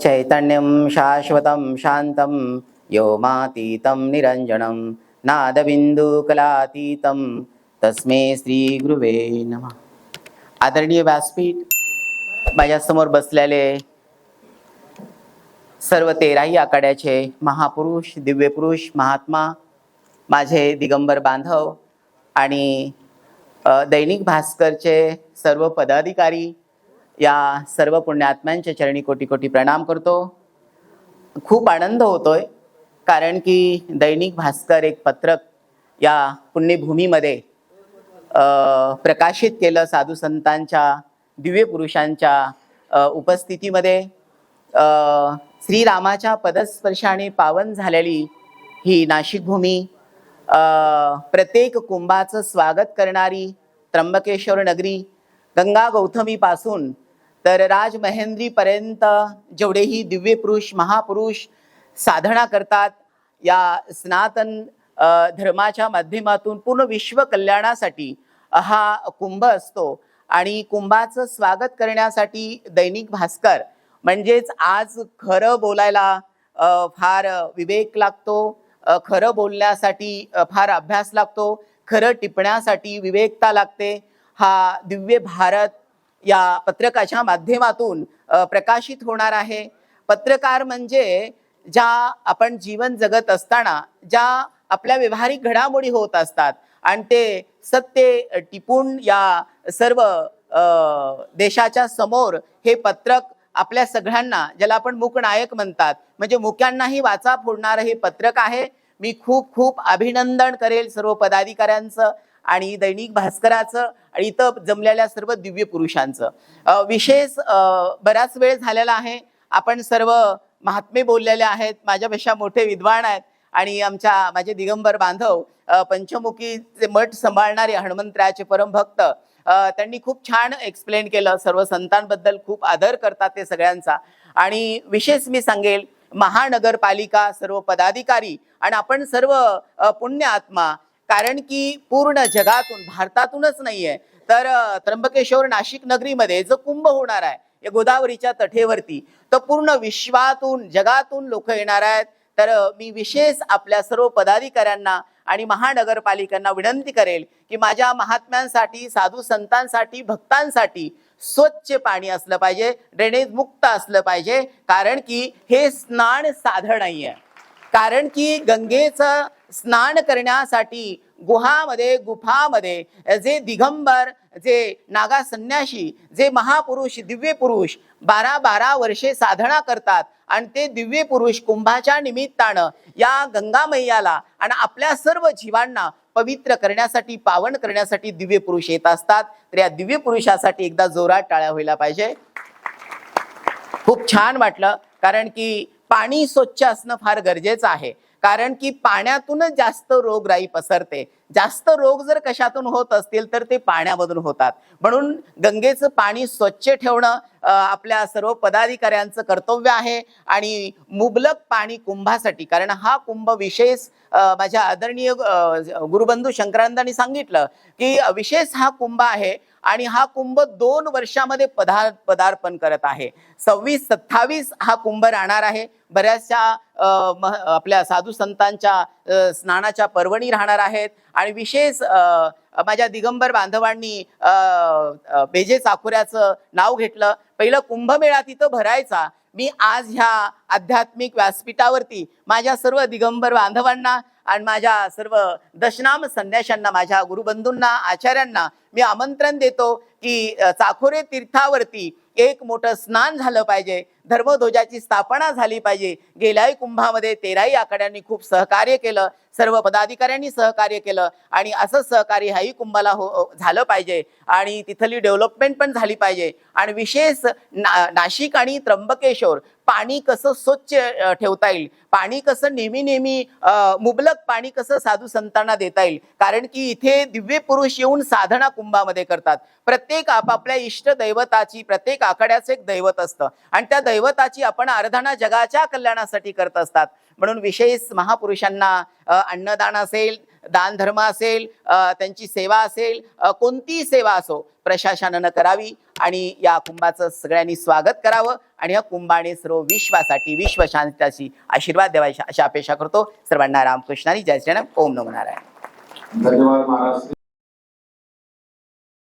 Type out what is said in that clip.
चैतन्यं शाश्वतं शान्तं व्योमातीतं निरञ्जनं नादबिन्दुकलातीतं। तस्मै श्रीगुरुवे नमः। आदरणीय व्यासपीठ माझ्यासमोर बसलेले सर्व तेराही आखाड्याचे महापुरुष दिव्यपुरुष महात्मा माझे दिगंबर बांधव आणि दैनिक भास्करचे सर्व पदाधिकारी या सर्व पुण्यात्म्यांच्या चरणी कोटी कोटी प्रणाम करतो. खूप आनंद होतोय कारण की दैनिक भास्कर एक पत्रक या पुण्यभूमीमध्ये प्रकाशित केलं साधू संतांच्या दिव्य पुरुषांच्या उपस्थितीमध्ये. श्रीरामाच्या पदस्पर्शाने पावन झालेली ही नाशिक भूमी प्रत्येक कुंभाचं स्वागत करणारी त्र्यंबकेश्वर नगरी गंगा गौतमीपासून तर राजमहेंद्रीपर्यंत जेवढेही दिव्य पुरुष महापुरुष साधना करतात या सनातन धर्माच्या माध्यमातून पूर्ण विश्व कल्याणासाठी हा कुंभ असतो. आणि कुंभाचं स्वागत करण्यासाठी दैनिक भास्कर म्हणजेच आज खरं बोलायला फार विवेक लागतो. खरं बोलण्यासाठी फार अभ्यास लागतो. खरं टिपण्यासाठी विवेकता लागते. हा दिव्य भारत या पत्रकाच्या माध्यमातून प्रकाशित होणार आहे. पत्रकार म्हणजे ज्या आपण जीवन जगत असताना ज्या आपल्या व्यवहारिक घडामोडी होत असतात आणि ते सत्य टिपून या सर्व देशाच्या समोर हे पत्रक आपल्या सगळ्यांना ज्याला आपण मूकनायक म्हणतात म्हणजे मुक्यांनाही वाचा फोडणारं हे पत्रक आहे. मी खूप खूप अभिनंदन करेल सर्व पदाधिकाऱ्यांचं. आणि दैनिक भास्कराचं आणि इथं जमलेल्या सर्व दिव्य पुरुषांचं. विशेष बराच वेळ झालेला आहे. आपण सर्व महात्मे बोललेले आहेत माझ्यापेक्षा मोठे विद्वान आहेत आणि आमच्या माझे दिगंबर बांधव पंचमुखीचे मठ सांभाळणारे हनुमंतरायाचे परमभक्त त्यांनी खूप छान एक्सप्लेन केलं. सर्व संतांबद्दल खूप आदर करतात ते सगळ्यांचा. आणि विशेष मी सांगेल महानगरपालिका सर्व पदाधिकारी आणि आपण सर्व पुण्य आत्मा कारण की पूर्ण जगातून भारतातूनच नाहीये. तर त्र्यंबकेश्वर नाशिक नगरीमध्ये जो कुंभ होणार आहे या गोदावरीच्या तठेवरती तर पूर्ण विश्वातून जगातून लोक येणार आहेत. तर मी विशेष आपल्या सर्व पदाधिकाऱ्यांना आणि महानगरपालिकांना विनंती करेल की माझ्या महात्म्यांसाठी साधू संतांसाठी भक्तांसाठी स्वच्छ पाणी असलं पाहिजे ड्रेनेज मुक्त असलं पाहिजे. कारण की हे स्नान साधण नाही आहे कारण की गंगेचं स्नान करण्यासाठी गुहामध्ये गुफामध्ये जे दिगंबर जे नागा संन्याशी जे महापुरुष दिव्य पुरुष बारा बारा वर्षे साधना करतात आणि ते दिव्य पुरुष कुंभाच्या निमित्तानं या गंगा मैयाला आणि आपल्या सर्व जीवांना पवित्र करण्यासाठी पावन करण्यासाठी दिव्य पुरुष येत असतात. तर या दिव्य पुरुषासाठी एकदा जोरात टाळ्या व्हायला पाहिजे. खूप छान वाटलं कारण की पाणी स्वच्छ असणं फार गरजेचं आहे. कारण की पाण्यातूनच जास्त रोगराई पसरते. जास्त रोग जर कशातून होत असतील तर ते पाण्यामधून होतात. म्हणून गंगेचं पाणी स्वच्छ ठेवणं आपल्या सर्व पदाधिकाऱ्यांचं कर्तव्य आहे. आणि मुबलक पाणी कुंभासाठी कारण हा कुंभ विशेष माझ्या आदरणीय गुरुबंधू शंकरानंदांनी सांगितलं की विशेष हा कुंभ आहे आणि हा कुंभ दोन वर्षामध्ये पदार पदार्पण करत आहे. सव्वीस सत्तावीस हा कुंभ राहणार आहे. बऱ्याचशा आपल्या साधू संतांच्या स्नानाच्या पर्वणी राहणार आहेत. आणि विशेष माझ्या दिगंबर बांधवांनी बेजे चाकुऱ्याचं नाव घेतलं. पहिलं कुंभमेळा तिथं भरायचा. मी आज ह्या आध्यात्मिक व्यासपीठावरती माझ्या सर्व दिगंबर बांधवांना आणि माझ्या सर्व दशनाम संन्याशांना माझ्या गुरुबंधूंना आचार्यांना मी आमंत्रण देतो की चाखोरे चाकोरे तीर्थावरती एक मोठं स्नान झालं पाहिजे धर्मध्वजाची स्थापना झाली पाहिजे. गेल्याही कुंभामध्ये तेराही आखाड्यांनी खूप सहकार्य केलं सर्व पदाधिकाऱ्यांनी सहकार्य केलं आणि असं सहकार्य ह्याही कुंभाला हो, हो झालं पाहिजे आणि तिथली डेव्हलपमेंट पण झाली पाहिजे. आणि विशेष ना नाशिक आणि त्र्यंबकेश्वर पाणी कसं स्वच्छ ठेवता येईल? पाणी कसं नेहमी नेहमी मुबलक पाणी कसं साधू संतांना देता येईल? कारण की इथे दिव्य पुरुष येऊन साधना कुंभामध्ये करतात. प्रत्येक आपापल्या इष्ट दैवताची प्रत्येक आखाड्याचं एक दैवत असतं. आणि त्या दैवताची आपण आराधना जगाच्या कल्याणासाठी करत असतात. म्हणून विशेष महापुरुषांना अन्नदान असेल दानधर्म असेल त्यांची सेवा असेल कोणतीही सेवा असो प्रशासनानं करावी आणि या कुंभाचं सगळ्यांनी स्वागत करावं आणि या कुंभाने सर्व विश्वासाठी विश्वशांतीची आशीर्वाद द्यावा अशा अपेक्षा करतो. सर्वांना रामकृष्णानी जय श्रीराम. ओम नमो नारायण. धन्यवाद महाराज.